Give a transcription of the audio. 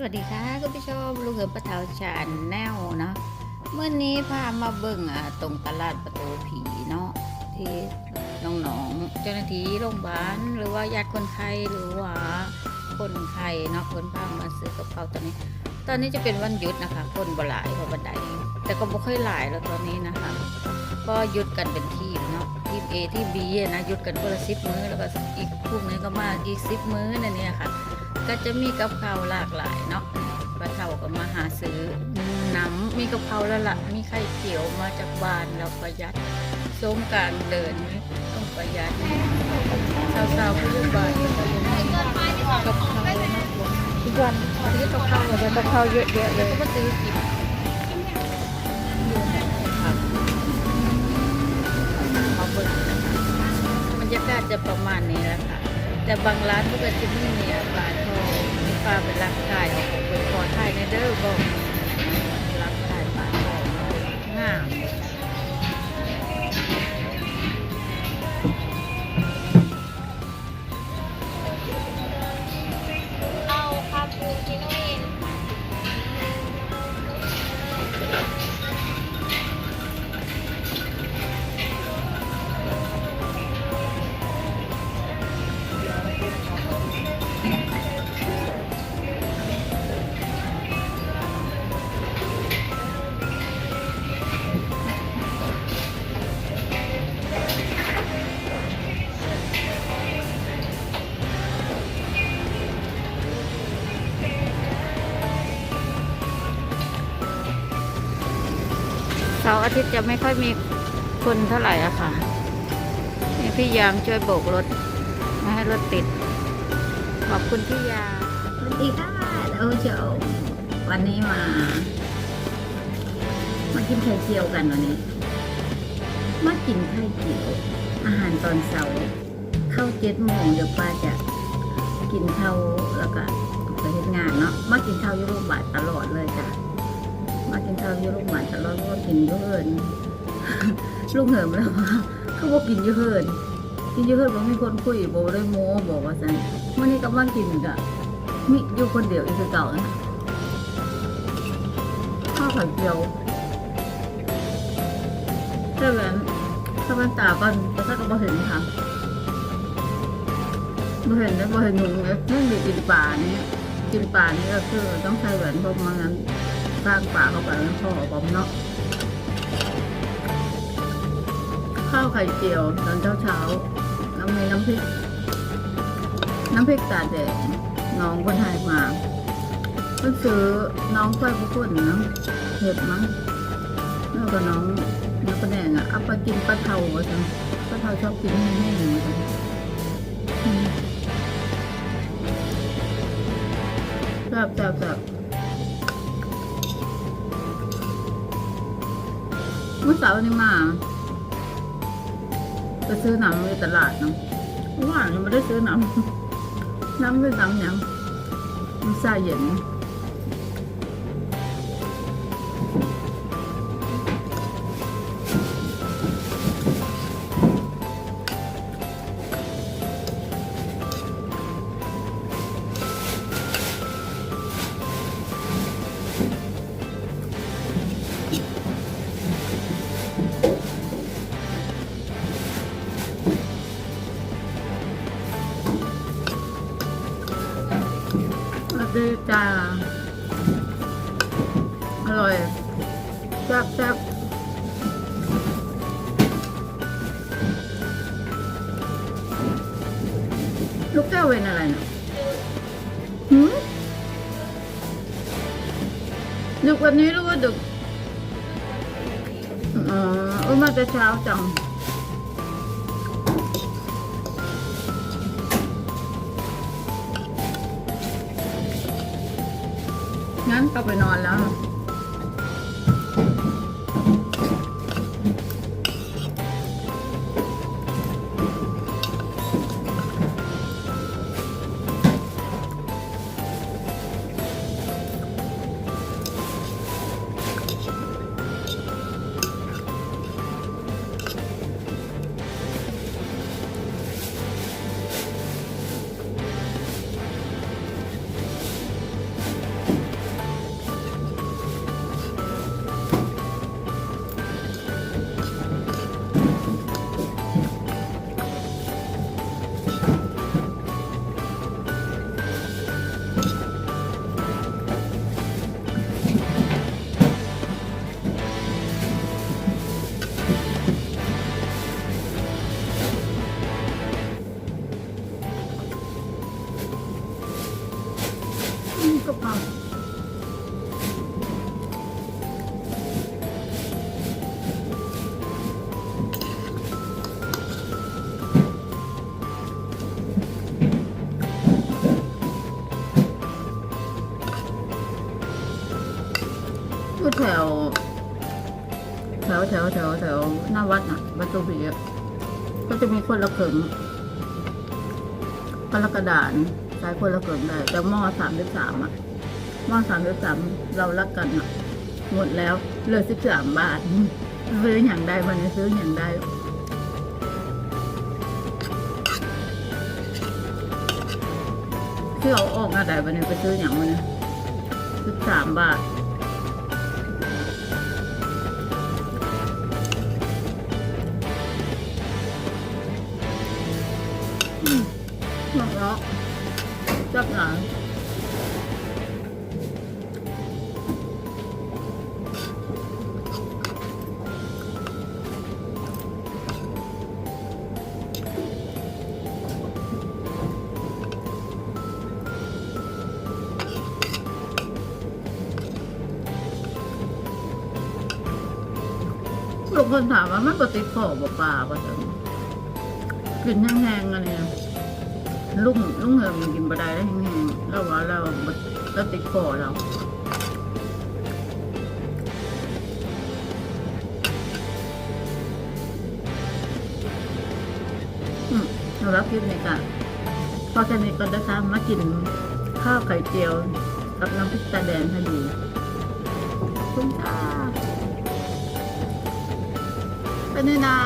สวัสดีค่ะคุณผู้ชมลูกเหือประเทาชาแนลเนาะเมื่อนี้พามาเบิ่งอะตรงตลาดประตูผีเนาะที่น้องๆเจ้าหน้าที่โรงพยาบาลหรือว่าญาติคนไข้หรือว่าคนไข้เนาะคนพามาซื้อกับเขาตอนนี้ ตอนนี้จะเป็นวันหยุดนะคะ คนบ่หลายเพราะบันไดแต่ก็บ่ค่อยหลายแล้วตอนนี้นะคะ ก็หยุดกันเป็นทีมเนาะทีม A ทีม B อะนะหยุดกันคนละสิบมื้อแล้วก็อีกพวกนึงก็มาอีกสิบมื้อนั่นเนี่ยค่ะ ก็จะมีกับข้าวหลากหลายเนาะป้าเฒ่าก็มาหาซื้อน้ำมีกับข้าวแล้วล่ะมีไข่เจียวมาจากบ้านเราประหยัดส้มกลางเดินต้องประหยัดสาวๆผู้อยู่บ้านก็ยังมีกับข้าวเนาะทุกวันวันนี้กับข้าวเราจะต้องเข้าเยอะแยะเลแล้วยก็มาซื้อกิน บรรยากาศจะประมาณนี้แหละค่ะ แต่บางร้านก็จะมีเนี่ยปลาทองมีปลาเป็นรักไก่อาของเป็นขอไทยในเด้อบอกรักไก่ปลาทองงามาร์อาทิตย์จะไม่ค่อยมีคนเท่าไหร่อะค่ะนี่พี่ยามช่วยโบกรถไม่ให้รถติด ขอบคุณพี่ยามสวัสดีค่ะโอ้เจ้าวันนี้มา มากินไข่เจียวกันวันนี้ มากินไข่เจียว อาหารตอนเสาร์เข้าเจ็ดโมงเดี๋ยวป้าจะกินข้าวแล้วก็ไปเฮ็ดงานเนาะมากินข้าวยุโรปบาทตลอดเลยจ้ะ มากินข้าวอยุโรปบาทตลอดเพราะว่ากินอยุเฮินลูกเหิมแล้วว่าเขาบอกกินอยุเฮินกินอยุเฮินบอกมีคนคุยบอกได้โมบอกว่าสันวันนี้ก็มากินกะมีอยู่คนเดียวอีกคือเก่านะข้าวไข่เจียวถ้าแบบถ้ามันตาก่อนแต่ถ้าก็บ่เห็นค่ะบ่เห็นนะบ่เห็นหนุ่มเลยนั่นดีกินปลานี่กินปลานี่ก็คือต้องใช้แหวนเพราะไมันงั้น ร้างปลาเข้าไปแล้วพ่อบอมเนาะข้าวไข่เจียวตอนเช้าเช้าๆแล้วมีน้ำพริก น้ำพริกตาแดงน้องคนไทยมาเพิ่งซื้อน้องไฟบุกุนนะเห็ดมั้งแล้วก็น้องน้องกระแดงอะเอาไปกินปลาเทาว่าจังปลาเทาชอบกินแห้งๆว่าจังอืมแซ่บแซ่บแซ่บ มื่อเสาร์นี้มาไปซื้อน้ำในตลาดเนาะว่ายังไม่ได้ซื้อน้ำน้ำเป็นน้ำยังน้ำชาเย็น สวัสดีจ้า อร่อยแซ่บแซ่บลูกแก้วเป็นอะไรเนะหืมดึกวันนี้รู้ว่าดึกอ๋อมาแต่เช้าจัง งั้นก็ไปนอนแล้ว อยู่แถว แถวแถวแถวแถวหน้าวัดน่ะวัดตุบีก็จะมีคนละเขิงคนละกระดานใช้คนละเขิงได้ แต่หม้อสามสิบสามอะหม้อสามสิบสามเรารักกันอะหมดแล้วเหลือสิบสามบาทซื้ออย่างใดมันซื้ออย่างใดที่เอาออกมาได้วันนี้ไปซื้ออย่างวันนี้สิบสามบาท จับหนังลูกคนถามว่ามันปฏิดคอบอกปลาปะจังกินแห้งๆอันเนี้ย ลุงลุงเหิมมันกินบะได้แล้วแห้งๆเราว่าเราเราติดคอเราอืมเรารับคลิปนี้กันพอแค่นี้ก็จะทำมากินข้าวไข่เจียว กับน้ำพริกตาแดงให้ดีขอบคุณค่ะเป็นไงนะ